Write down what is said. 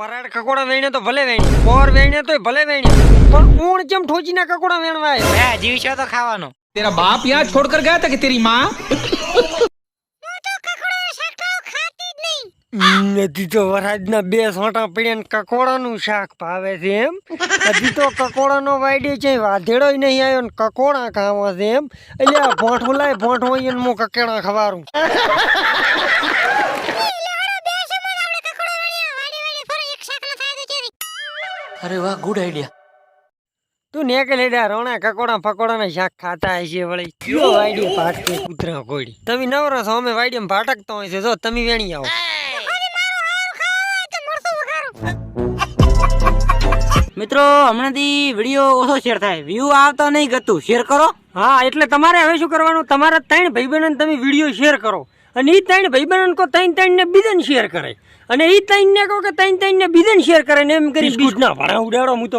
પરાડ કકોડા વેણે તો ભલે વેણે પોર વેણે તો ભલે વેણે પણ ઊણ કેમ ઠોચીના કકોડા વેણવાય? હે જીવશો તો ખાવાનો. તેરા બાપ યહાં છોડ કર ગયા તા કે તેરી માં? તો વરાજના બે સોટા પીડે ને કકોડાનું શાક ભાવે છે એમ. હજી કકોડાનો વાઈડે છે વાધેડો નહીં આવ્યો કકોડા ખાવા છે એમ. એટલે ભોંઠું લાય ભોંઠું અહીંયા હું કકેડા ખવારું. અરે વાહ ગુડ આઈડિયા તું ને કે લેડા રોણા કકોડા ફકોડા શાક ખાતા હશે વળી. કયો વાયડી ભાટકે કૂતરા કોડી તમે નવરો છો અમે વાયડીમાં ભાટકતો હોય છે જો તમે વેણી આવો. તો મરતું વઘારું મિત્રો હમણાંથી વીડિયો ઓછો શેર થાય. વ્યૂ આવતો નહીં ગતું. શેર કરો. હા એટલે તમારે હવે શું કરવાનું? તમારા ત્રણ ભાઈબંધોને તમે વીડિયો શેર કરો. અને એ ત્રણ ભાઈબંધોને કો ત્રણ ત્રણ ને બીજાને શેર કરે. અને એ ત્રણ ને કહો કે ત્રણ ને બીજાને શેર કરે ને એમ કરી બિસ્કુટ ના ભરા ઉડાડો હું તો